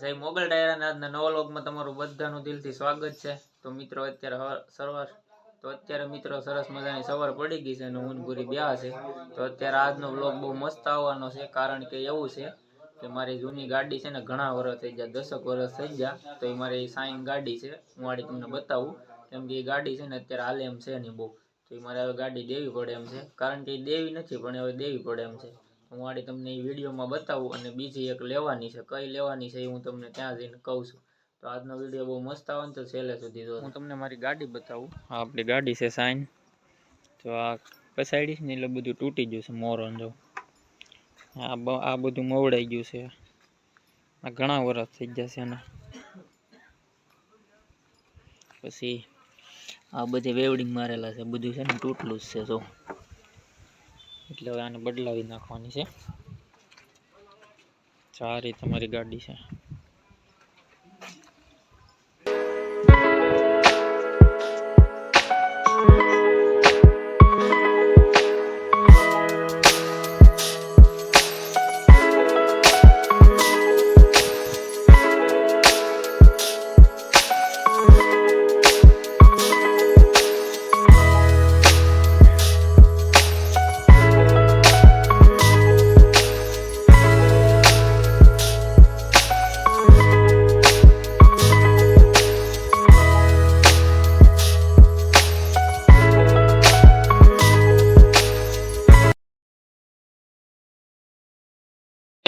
જય મોગલ ડાયરાના આજના નવા લોગમાં તમારું બધાનું દિલથી સ્વાગત છે. તો મિત્રો, અત્યારે સવાર તો અત્યારે મિત્રો સરસ મજાની સવાર પડી ગઈ છે અને ઊન પૂરી બ્યાહ છે. તો અત્યારે આજનો વ્લોગ બહુ મસ્ત આવવાનો છે, કારણ કે એવું છે કે મારી જૂની ગાડી છે ને ઘણા વર્ષ થઈ ગયા, દસક વર્ષ થઈ ગયા, તો એ મારી સાઈન ગાડી છે, હું આડી તમને બતાવું. કેમ કે એ ગાડી છે ને અત્યારે હાલે એમ છે નહીં બહુ. તો એ મારે હવે ગાડી દેવી પડે એમ છે, કારણ કે એ દેવી નથી, પણ હવે દેવી પડે એમ છે. હું આડી તમને એ વિડીયોમાં બતાવું અને બીજી એક લેવાની છે. કઈ લેવાની છે એ હું તમને ત્યાં જઈને કહું છું. તો આજનો વીડિયો બહુ મસ્ત આવે ને તો છેલ્લે સુધી જો હું તમને મારી ગાડી બતાવું. હા આપણી ગાડી છે સાઈન. તો આ પસાડીશ ને એટલે બધું તૂટી ગયું છે મોરન જો. આ બ- આ બધું મવડાઈ ગયું છે. આ ઘણા વર્ષ થઈ ગયા છે એના. પછી આ બધી વેવડિંગ મારેલા છે. બધું છે ને તૂટલું જ છે જો. એટલે હવે આને બદલાવી નાખવાની છે. સારી તમારી ગાડી છે.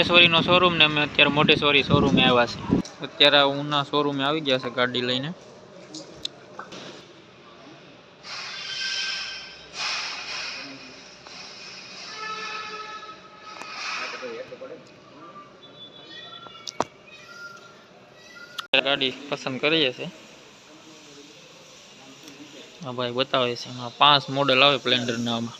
મોટેશ્વરીનો શોરૂમ ને અમે અત્યારે મોટેશ્વરી શોરૂમે આવ્યા છે અત્યારે ઉના શોરૂમે આવી ગયા છે ગાડી લઈને. ગાડી પસંદ કરીએ છે હા ભાઈ બતાવે છે એમાં પાંચ મોડેલ આવે પ્લેન્ડર આમાં.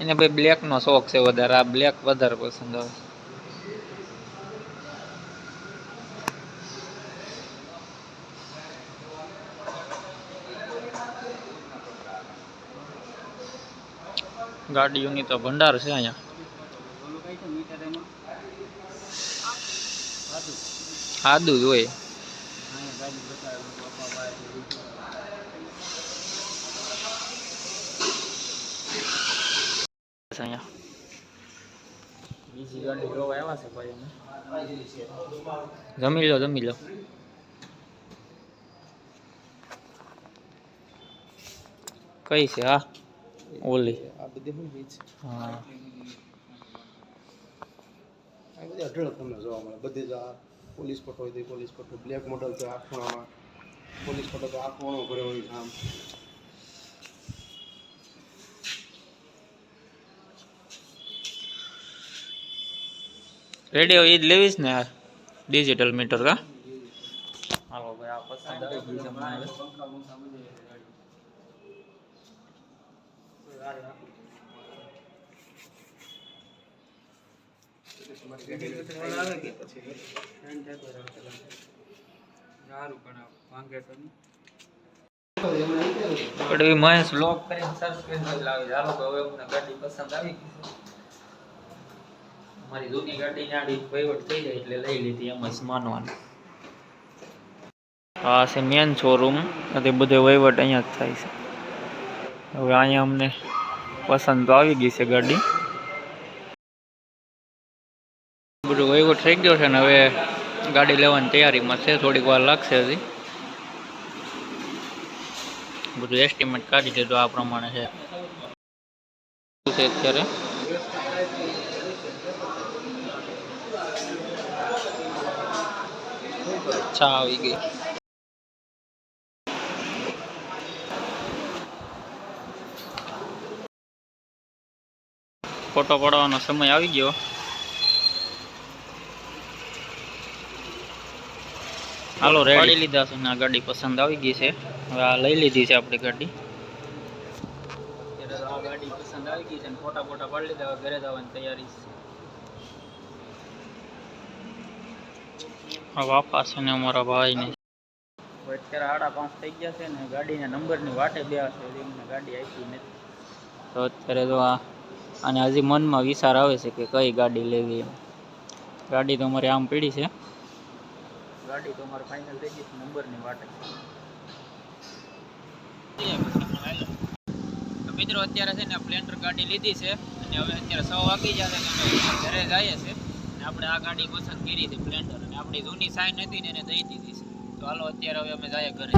એને ભાઈ બ્લેક નો શોખ છે વધારે. આ બ્લેક વધારે પસંદ આવે ગાડીઓની તો ભંડાર છે અહીંયા. સાદું જ હોય. અહીંયા બીજી ગાડી જોવા આવ્યા છે ભાઈ અમે જમી લો જમી લો કઈ છે હા ઓલી આ બધી શું ચીજ છે હા આ બધી અઢળક તમને જોવા મળે બધી જ આ પોલીસ ફોટો હોય તો એ પોલીસ ફોટો બ્લેક મોડલ તો આ ખૂણામાં પોલીસ ફોટો તો આ ખૂણો ભર્યો હોય છે આમ રેડિયો એ જ લેવીશ ને યાર. ડિજિટલ મીટર કા? હાલો ભાઈ આ પસંદ આવી ગઈ છે મને પડવી મહેશ લોક કરીને સસ્પેન્સ લાવી. હાલો હવે અમને ગાડી પસંદ આવી ગઈ મારી જૂની ગાડી નાડી વહીવટ થઈ જાય એટલે લઈ લીધી એમ જ માનવાનું. આ છે મેન શોરૂમ તે બધો વહીવટ અહીંયા જ થાય છે. હવે અહીંયા અમને પસંદ તો આવી ગઈ છે ગાડી. બધું વહીવટ થઈ ગયો છે ને હવે ગાડી લેવાની તૈયારીમાં છે. થોડીક વાર લાગશે હજી. બધું એસ્ટિમેટ કાઢી દીધું આ પ્રમાણે છે. શું છે આવી ગઈ. ફોટો પડવાનો સમય આવી ગયો. હાલો રેડી લીધા છે ને આ ગાડી પસંદ આવી ગઈ છે. હવે આ લઈ લીધી છે આપણી ગાડી. આ ગાડી પસંદ આવી ગઈ છે ફોટા ફોટા પાડી લીધા ઘરે જવાની તૈયારી છે. વાપા છે ને અમારા ભાઈને. અત્યારે આડા પાંચ થઈ ગયા છે ને ગાડીના નંબરની વાટે બે છે એમને ગાડી આપી નથી. તો અત્યારે તો આ અને હજી મનમાં વિચાર આવે છે કે કઈ ગાડી લેવી એમ. ગાડી તો અમારી આમ પડી છે. ગાડી તો અમારે ફાઇનલ થઈ ગઈ છે નંબરની વાટે. તો મિત્રો અત્યારે છે ને પ્લેન્ટર ગાડી લીધી છે અને હવે અત્યારે સો વાગી જશે ને ઘરે જઈએ છે ને આપણે આ ગાડી પસંદ કરી હતી સ્પ્લેન્ડર અને આપણી જૂની સાઈન હતી ને એને દઈ દીધી છે. તો હાલો, અત્યારે હવે અમે જઈએ ઘરે.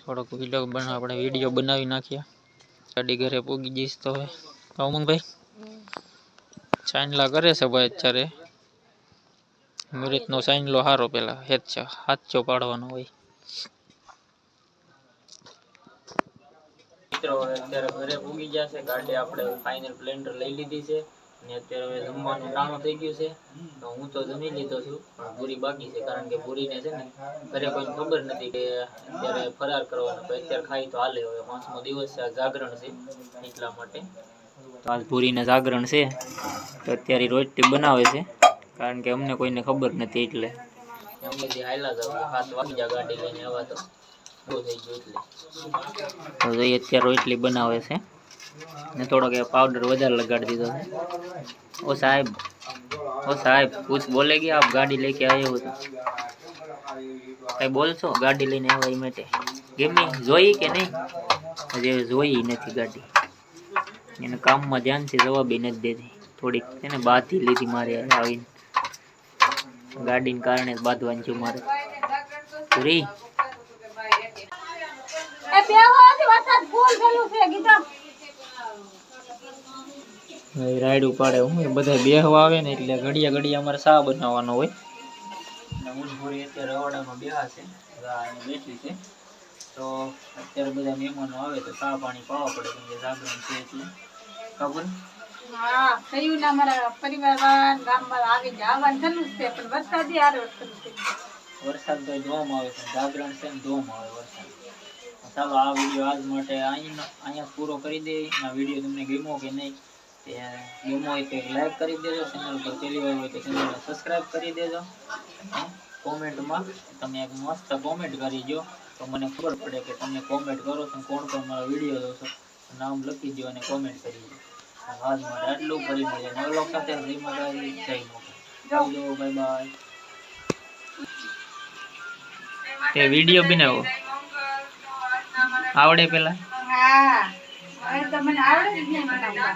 થોડોક વીડિયો બના આપણે વીડિયો બનાવી નાખ્યા. ગાડી ઘરે પૂગી જઈશ તો હવે. અમનભાઈ. ચાઇનલા કરે છે ભાઈ અત્યારે. મુરતનો ચાઇનલો હારો પેલા હેચા હાચો પાડવાનો હોય. હવે જમવાનું ટાણું થઈ ગયું છે. તો હું તો જમી લીધો છું, પણ પૂરી બાકી છે, કારણ કે પૂરીને છે ને, ઘરે કોઈ ખબર નથી કે અત્યારે ફરાર કરવાનો અત્યારે ખાઈ તો હાલે, હવે પાંચમો દિવસ છે જાગરણ છે, એટલા માટે. તો આજ ભૂરીના જાગરણ છે. તો અત્યારે રોટલી બનાવે છે. કારણ કે અમને કોઈને ખબર નથી એટલે. અમે જે ગાડી લઈને આવા તો એટલે. અત્યારે રોટલી બનાવે છે. ને થોડોક એ પાવડર વધારે લગાડી દીધો છે. ઓ સાહેબ ઓ સાહેબ પૂછ બોલે ગયા આપ ગાડી લઈ કે આવ્યો તો? કઈ બોલશો? ગાડી લઈને આવ્યા એ માટે? ગેમની જોઈ કે નહીં? હજી જોઈ નથી ગાડી. એને કામમાં ધ્યાનથી જવાબ નથી દેતી. થોડીક એને બાંધી લીધી મારે આવીને. ગાડીને કારણે બાંધવાની છું મારે. પૂરી? એ બેહવાથી વરસાદ ફૂલ થયેલું છે ગીતા. હવે રાઈડ ઉપાડે હું બધા બેહવા આવે ને એટલે ઘડિયા ઘડિયા અમારે સા બનાવવાનો હોય. અત્યારે રવાડામાં બેહા છે. બેઠી છે. તો અત્યારે બધા મહેમાનો આવે તો ચા પાણી પાવા પડે કેમ કે જાગરણ છે એટલે. ખબર? હા થયું ને અમારા પરિવાર ગામમાં આવી જવાનું થયેલું છે પણ વરસાદી તો ધોમ આવે છે. જાગરણ છે ધોમ આવે વરસાદ. ચાલો આ વીડિયો આજ માટે અહીંયા અહીંયા પૂરો કરી દે આ વીડિયો તમને ગમ્યો કે નહીં તે ગમ્યો હોય તો લાઈક કરી દેજો. ચેનલ પર પહેલી વાર હોય તો ચેનલને સબસ્ક્રાઈબ કરી દેજો. કોમેન્ટમાં તમે એક મસ્ત કોમેન્ટ કરી દો તો મને ખબર પડે કે તમે કોમેન્ટ કરો છો કોણ કોણ મારો વીડિયો જોશો. નામ લખી દો અને કોમેન્ટ કરી દો આટલું કરી મળીએ નવ લોક તે વીડિયો બનાવો. આવડે પેલા? હા. તમને આવડે જ નહીં બનાવતા.